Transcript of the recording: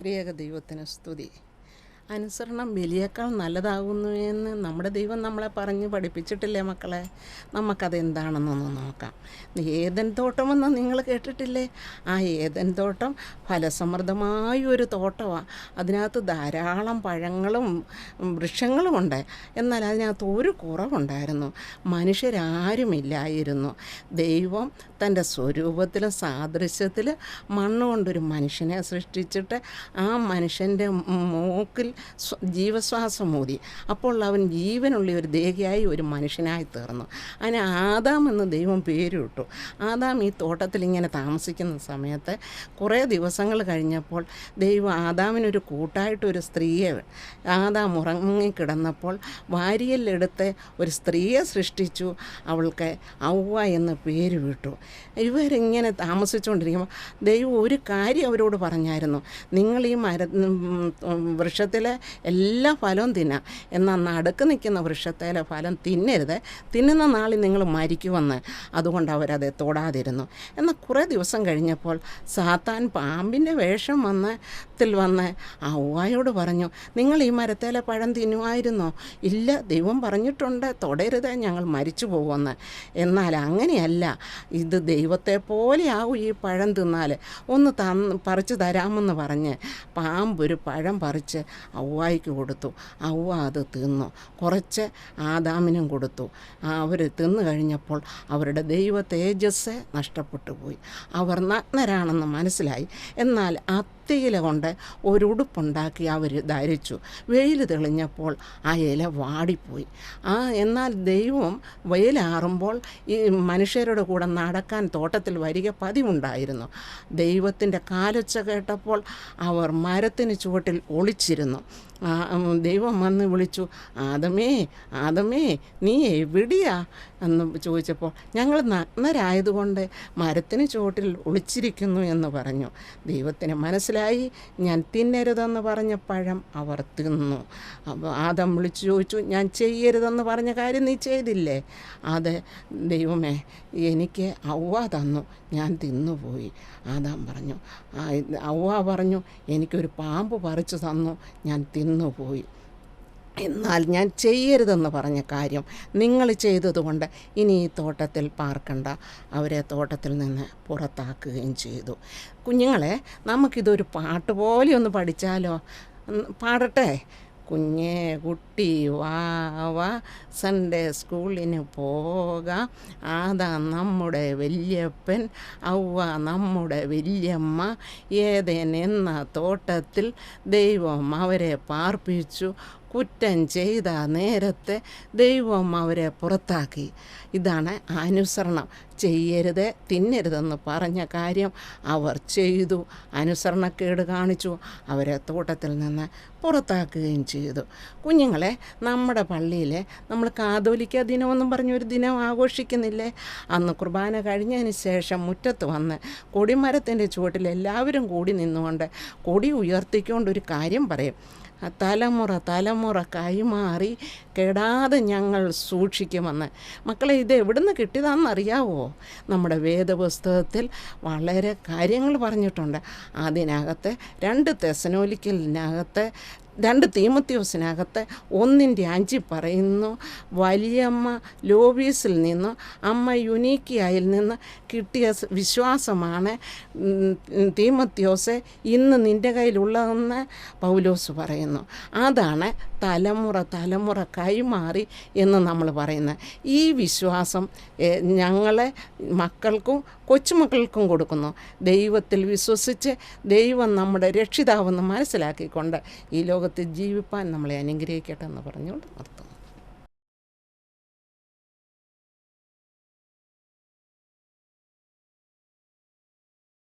ത്രിയേക ദൈവത്തിന് സ്തുതി. അനുസരണം ബലിയേക്കാൾ നല്ലതാകുന്നു എന്ന് നമ്മുടെ ദൈവം നമ്മളെ പറഞ്ഞ് പഠിപ്പിച്ചിട്ടില്ലേ മക്കളെ? നമുക്കത് എന്താണെന്നൊന്ന് നോക്കാം ഏതൻ തോട്ടമെന്ന് നിങ്ങൾ കേട്ടിട്ടില്ലേ? ആ ഏതൻ തോട്ടം ഫലസമൃദ്ധമായ ഒരു തോട്ടമാണ് അതിനകത്ത് ധാരാളം പഴങ്ങളും വൃക്ഷങ്ങളുമുണ്ട്. എന്നാൽ അതിനകത്ത് ഒരു കുറവുണ്ടായിരുന്നു. മനുഷ്യരാരുമില്ലായിരുന്നു. ദൈവം തന്റെ സ്വരൂപത്തിലും സാദൃശ്യത്തിൽ മണ്ണുകൊണ്ടൊരു മനുഷ്യനെ സൃഷ്ടിച്ചിട്ട് ആ മനുഷ്യന്റെ മൂക്കിൽ ജീവശ്വാസം ഊതി അപ്പോൾ അവൻ ജീവനുള്ള ഒരു ദേഹിയായി ഒരു മനുഷ്യനായി തീർന്നു. അതിന് ആദാം എന്ന് ദൈവം പേരിട്ടു. ആദാം ഈ തോട്ടത്തിൽ ഇങ്ങനെ താമസിക്കുന്ന സമയത്ത് കുറേ ദിവസങ്ങൾ കഴിഞ്ഞപ്പോൾ ദൈവം ആദാമിനൊരു കൂട്ടായിട്ടൊരു സ്ത്രീയെ ആദാം ഉറങ്ങിക്കിടന്നപ്പോൾ വാരിയലെടുത്ത് ഒരു സ്ത്രീയെ സൃഷ്ടിച്ചു. അവൾക്ക് ഔവ എന്ന് പേര് വിട്ടു. ഇവരിങ്ങനെ താമസിച്ചുകൊണ്ടിരിക്കുമ്പോൾ ദൈവം ഒരു കാര്യം അവരോട് പറഞ്ഞായിരുന്നു. നിങ്ങൾ ഈ മര ഉം, എല്ലാ ഫലവും തിന്നാം. എന്നാൽ നടുക്ക് നിൽക്കുന്ന വൃക്ഷത്തിലെ ഫലം തിന്നരുത്. തിന്നുന്ന നാളിൽ നിങ്ങൾ മരിക്കുമെന്ന് അതുകൊണ്ട് അവരത് തൊടാതിരുന്നു. എന്നാൽ കുറേ ദിവസം കഴിഞ്ഞപ്പോൾ സാത്താൻ പാമ്പിന്റെ വേഷം വന്ന് ത്തിൽ വന്ന് ആ ഉവായോട് പറഞ്ഞു നിങ്ങൾ ഈ മരത്തേലെ പഴം തിന്നുമായിരുന്നോ? ഇല്ല ദൈവം പറഞ്ഞിട്ടുണ്ട് തൊടരുത് ഞങ്ങൾ മരിച്ചു പോകുമെന്ന്. എന്നാൽ അങ്ങനെയല്ല ഇത് ദൈവത്തെ പോലെ പോലെയാവും ഈ പഴം തിന്നാൽ. ഒന്ന് തന്ന് പറിച്ചു തരാമെന്ന് പറഞ്ഞ് പാമ്പ് ഒരു പഴം പറിച്ച് ഔവായിക്ക് കൊടുത്തു. ഔവ അത് തിന്നു. കുറച്ച് ആദാമിനും കൊടുത്തു. അവർ തിന്നു കഴിഞ്ഞപ്പോൾ അവരുടെ ദൈവ തേജസ് നഷ്ടപ്പെട്ടു പോയി. അവർ നഗ്നരാണെന്ന് മനസ്സിലായി. എന്നാൽ അത്തിയില കൊണ്ട് ഒരു ഉടുപ്പുണ്ടാക്കി അവർ ധരിച്ചു. വെയിൽ തെളിഞ്ഞപ്പോൾ ആ ഇല വാടിപ്പോയി. ആ എന്നാൽ ദൈവം വെയിലാറുമ്പോൾ ഈ മനുഷ്യരുടെ കൂടെ നടക്കാൻ തോട്ടത്തിൽ വരിക പതിവുണ്ടായിരുന്നു. ദൈവത്തിന്റെ കാലൊച്ച കേട്ടപ്പോൾ അവർ മരത്തിന് ചുവട്ടിൽ ഒളിച്ചിരുന്നു. ദൈവം വന്ന് വിളിച്ചു ആദമേ ആദമേ നീ എവിടെയാ? എന്ന് ചോദിച്ചപ്പോൾ ഞങ്ങൾ നഗ്നരായതുകൊണ്ട് മരത്തിന് ചുവട്ടിൽ ഒളിച്ചിരിക്കുന്നു എന്ന് പറഞ്ഞു. ദൈവത്തിന് മനസ്സിലായി ഞാൻ തിന്നരുതെന്ന് പറഞ്ഞ പഴം അവർ തിന്നു. അപ്പോൾ ആദം വിളിച്ചു ചോദിച്ചു ഞാൻ ചെയ്യരുതെന്ന് പറഞ്ഞ കാര്യം നീ ചെയ്തില്ലേ? അത് ദൈവമേ എനിക്ക് ഔവ തന്നു ഞാൻ തിന്നുപോയി. ആദാം പറഞ്ഞു ഔവ പറഞ്ഞു എനിക്കൊരു പാമ്പ് പറിച്ചു തന്നു ഞാൻ തിന്നുപോയി എന്നാൽ ഞാൻ ചെയ്യരുതെന്ന് പറഞ്ഞ കാര്യം നിങ്ങൾ ചെയ്തതുകൊണ്ട് ഇനി ഈ തോട്ടത്തിൽ പാർക്കണ്ട. അവരെ തോട്ടത്തിൽ നിന്ന് പുറത്താക്കുകയും ചെയ്തു. കുഞ്ഞുങ്ങളെ നമുക്കിതൊരു പാട്ട് പോലെ ഒന്ന് പഠിച്ചാലോ? പാടട്ടെ? കുഞ്ഞേ കുട്ടി വാ വാ സൺഡേ സ്കൂളിന് പോകാം. ആദാ നമ്മുടെ വല്യപ്പൻ ഔവ നമ്മുടെ വല്യമ്മ. ഏതേൻ തോട്ടത്തിൽ ദൈവം അവരെ പാർപ്പിച്ചു. കുറ്റം ചെയ്ത നേരത്തെ ദൈവം അവരെ പുറത്താക്കി. ഇതാണ് അനുസരണം. ചെയ്യരുത് തിന്നരുതെന്ന് പറഞ്ഞ കാര്യം അവർ ചെയ്തു. അനുസരണക്കേട് കാണിച്ചു. അവരെ തോട്ടത്തിൽ നിന്ന് പുറത്താക്കുകയും ചെയ്തു. കുഞ്ഞുങ്ങളെ നമ്മുടെ പള്ളിയിൽ നമ്മൾ കാതോലിക്ക ദിനമെന്നും പറഞ്ഞൊരു ദിനം ആഘോഷിക്കുന്നില്ലേ? അന്ന് കുർബാന കഴിഞ്ഞതിന് ശേഷം മുറ്റത്ത് വന്ന് കൊടിമരത്തിന്റെ ചുവട്ടിൽ എല്ലാവരും കൂടി നിന്നുകൊണ്ട് കൊടി ഉയർത്തിക്കൊണ്ട് ഒരു കാര്യം പറയും. തലമുറ തലമുറ കൈമാറി കെടാതെ ഞങ്ങൾ സൂക്ഷിക്കുമെന്ന്. മക്കളെ ഇത് എവിടുന്ന് കിട്ടിയതാണെന്നറിയാവോ? നമ്മുടെ വേദപുസ്തകത്തിൽ വളരെ കാര്യങ്ങൾ പറഞ്ഞിട്ടുണ്ട്. അതിനകത്ത് രണ്ട് തെസനോലിക്കലിനകത്ത് രണ്ട് തീമത്യോസിനകത്ത് ഒന്നിന്റെ അഞ്ചി പറയുന്നു വലിയമ്മ ലോബീസിൽ നിന്ന് അമ്മ യുനീക്കിയായിൽ നിന്ന് കിട്ടിയ വിശ്വാസമാണ് തീമത്യോസ് ഇന്ന് നിന്റെ കയ്യിലുള്ളതെന്ന് പൗലോസ് പറയുന്നു. അതാണ് തലമുറ തലമുറ കൈമാറി എന്ന് നമ്മൾ പറയുന്നത്. ഈ വിശ്വാസം ഞങ്ങളെ മക്കൾക്കും കൊച്ചുമക്കൾക്കും കൊടുക്കുന്നു. ദൈവത്തിൽ വിശ്വസിച്ച് ദൈവം നമ്മുടെ രക്ഷിതാവെന്ന് മനസ്സിലാക്കിക്കൊണ്ട് ഈ ലോകത്തിൽ ജീവിപ്പാൻ നമ്മളെ അനുഗ്രഹിക്കട്ടെ എന്ന് പറഞ്ഞുകൊണ്ട്